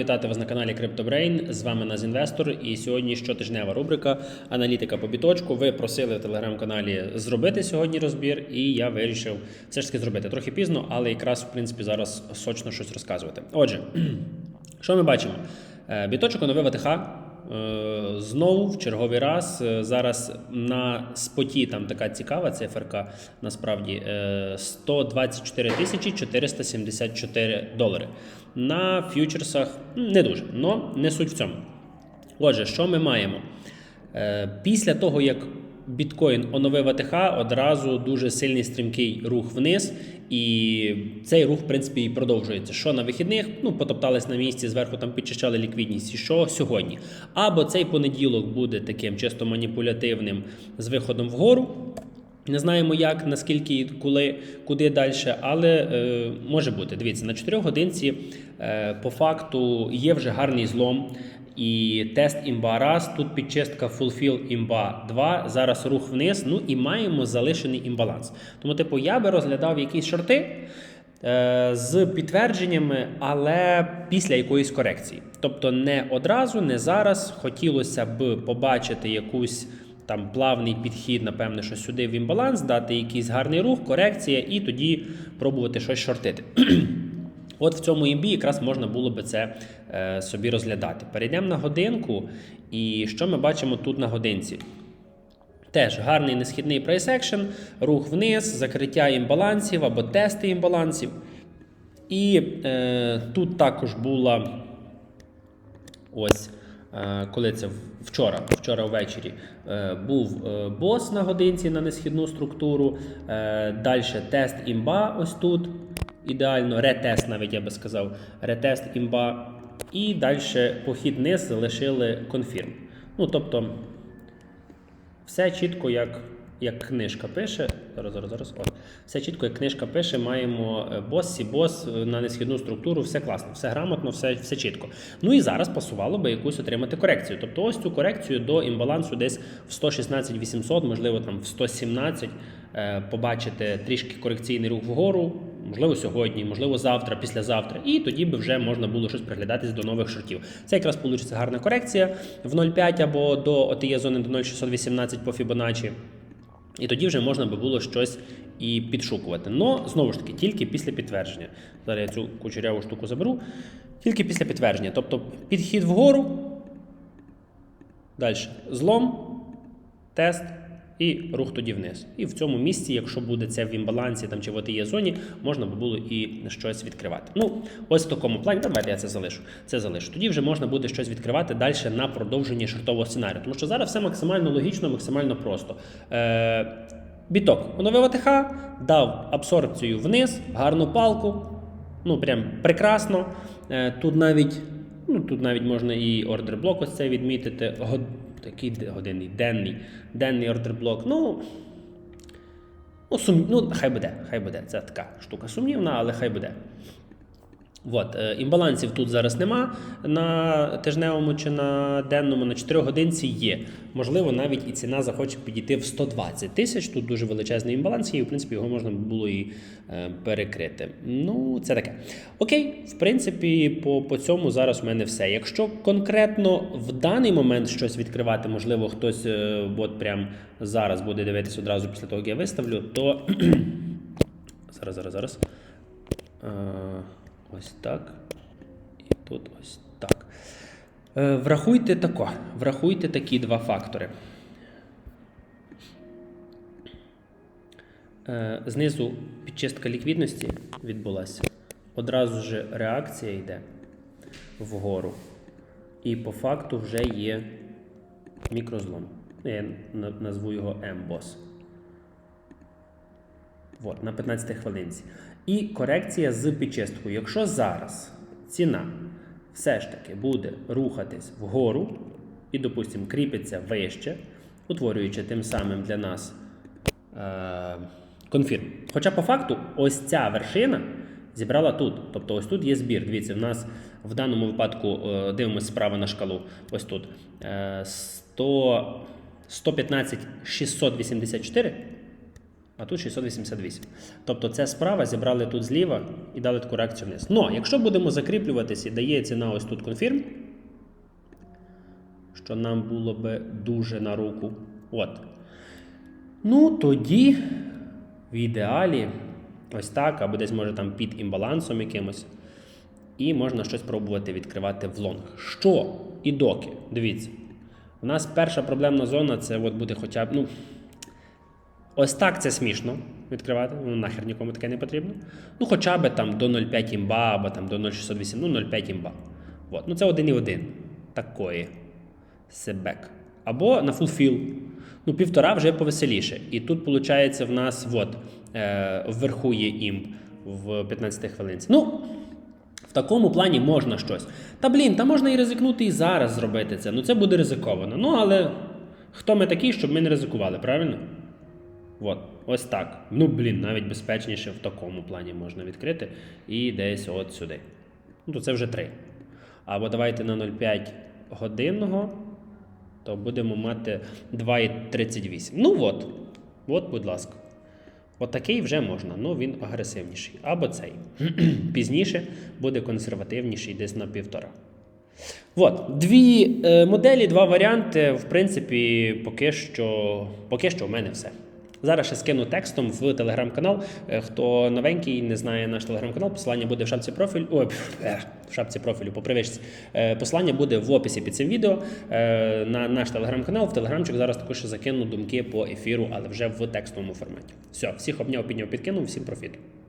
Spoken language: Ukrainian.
Вітати вас на каналі CryptoBrain, З вами Назінвестор. І сьогодні щотижнева рубрика Аналітика по біточку. Ви просили в телеграм-каналі зробити сьогодні розбір, і я вирішив все ж таки зробити трохи пізно, але якраз в принципі зараз сочно щось розказувати. Отже, що ми бачимо? Е, Біточок оновив АТХ. Е, Знову в черговий раз е, зараз на споті там така цікава циферка. Насправді е, 124 тисячі 474 долари. На ф'ючерсах не дуже, але не суть в цьому. Отже, що ми маємо? Е, Після того, як біткоін оновив АТХ, одразу дуже сильний стрімкий рух вниз, і цей рух, в принципі, і продовжується. Що на вихідних, ну, потоптались на місці, зверху там підчищали ліквідність, і що сьогодні. Або цей понеділок буде таким чисто маніпулятивним з виходом вгору. Не знаємо як, наскільки і коли, куди далі, але е, може бути. Дивіться, на 4 годинці е, по факту є вже гарний злом. І тест імба раз, тут підчистка Fulfill імба 2, зараз рух вниз. Ну і маємо залишений імбаланс. Тому, типу, я би розглядав якісь шорти е, з підтвердженнями, але після якоїсь корекції. Тобто не одразу, не зараз. Хотілося б побачити якусь там плавний підхід, напевне, що сюди в імбаланс, дати якийсь гарний рух, корекція, і тоді пробувати щось шортити. От в цьому імбі якраз можна було би це е, собі розглядати. Перейдемо на годинку, і що ми бачимо тут на годинці? Теж гарний несхідний прайс екшен, рух вниз, закриття імбалансів або тести імбалансів. І е, тут також була ось. е, Коли це вчора, вчора ввечері е, був бос на годинці на несхідну структуру. Далі тест імба ось тут. Ідеально, ретест, навіть я би сказав, ретест імба. І далі похід вниз залишили конфірм. Ну, тобто, все чітко, як, як книжка пише. Зараз, зараз, зараз. От. Все чітко, як книжка пише, маємо е, бос, сі бос е, на несхідну структуру, все класно, все грамотно, все, все чітко. Ну і зараз пасувало би якусь отримати корекцію. Тобто, ось цю корекцію до імбалансу десь в 116 800, можливо, там в 117 е, побачити трішки корекційний рух вгору. Можливо, сьогодні, можливо, завтра, післязавтра, і тоді би вже можна було щось приглядатись до нових шортів. Це якраз вийде гарна корекція в 0,5 або до отіє зони до 0,618 по Fibonacci. І тоді вже можна би було щось і підшукувати. Но знову ж таки, тільки після підтвердження. Зараз я цю кучеряву штуку заберу. Тільки після підтвердження. Тобто підхід вгору, далі злом, тест і рух тоді вниз. І в цьому місці, якщо буде це в імбалансі там, чи в отіє зоні, можна би було і щось відкривати. Ну, ось в такому плані, давайте я це залишу. Це залишу. Тоді вже можна буде щось відкривати далі на продовження шортового сценарію. Тому що зараз все максимально логічно, максимально просто. Е, Біток оновив АТХ, дав абсорбцію вниз, гарну палку. Ну, прям прекрасно. Е, Тут навіть, ну, тут навіть можна і ордер блок ось це відмітити. Такий годинний, денний, денний ордерблок. Ну, ну, сум... ну, хай буде, хай буде. Це така штука сумнівна, але хай буде. От, е, імбалансів тут зараз нема на тижневому чи на денному, на 4 годинці є. Можливо, навіть і ціна захоче підійти в 120 тисяч. Тут дуже величезний імбаланс, і в принципі його можна було і е, перекрити. Ну, це таке. Окей, в принципі, по, по цьому зараз у мене все. Якщо конкретно в даний момент щось відкривати, можливо, хтось е, от прям зараз буде дивитись одразу після того, як я виставлю, то зараз, зараз, зараз. Ось так. І тут ось так. Е, Врахуйте тако. Врахуйте такі два фактори. Е, Знизу підчистка ліквідності відбулася. Одразу ж реакція йде вгору. І по факту вже є мікрозлом. Я назву його M-бос. От, на 15 хвилинці. І корекція з підчисткою. Якщо зараз ціна все ж таки буде рухатись вгору і, допустимо, кріпиться вище, утворюючи тим самим для нас е- конфірм. Хоча по факту ось ця вершина зібрала тут. Тобто ось тут є збір. Дивіться, в нас в даному випадку е, дивимося справа на шкалу. Ось тут е, 100, 115 684. А тут 688. Тобто це справа зібрали тут зліва і дали таку реакцію вниз. Ну, якщо будемо закріплюватись і дає ціна ось тут конфірм, що нам було би дуже на руку. От. Ну, тоді в ідеалі ось так, або десь може там під імбалансом якимось. І можна щось пробувати відкривати в лонг. Що? І доки. Дивіться. У нас перша проблемна зона це от буде хоча б. ну, Ось так це смішно відкривати. Ну, нахер нікому таке не потрібно. Ну, хоча б там до 0,5 імба, або там до 0,608, ну 0,5 імба. От. Ну, це 1,1. Такої. Себек. Або на фулфіл. Ну, півтора вже повеселіше. І тут, виходить, в нас от, е, вверху є імб в 15 хвилинці. Ну, в такому плані можна щось. Та блін, та можна і ризикнути і зараз зробити це. Ну це буде ризиковано. Ну, але хто ми такі, щоб ми не ризикували, правильно? От, ось так. Ну, блін, навіть безпечніше в такому плані можна відкрити і десь от сюди. Ну, то це вже 3. Або давайте на 0,5 годинного, то будемо мати 2,38. Ну от, от, будь ласка. От такий вже можна, ну він агресивніший. Або цей. Пізніше буде консервативніший десь на півтора. От, дві е, моделі, два варіанти. В принципі, поки що, поки що в мене все. Зараз ще скину текстом в телеграм-канал. Е, Хто новенький не знає наш телеграм-канал, посилання буде в шапці профілю. Ой, е, в шапці профілю по привичці. Е, Посилання буде в описі під цим відео на наш телеграм-канал. В телеграмчик зараз також закину думки по ефіру, але вже в текстовому форматі. Все, всіх обняв, підняв, підкинув, всім профіту.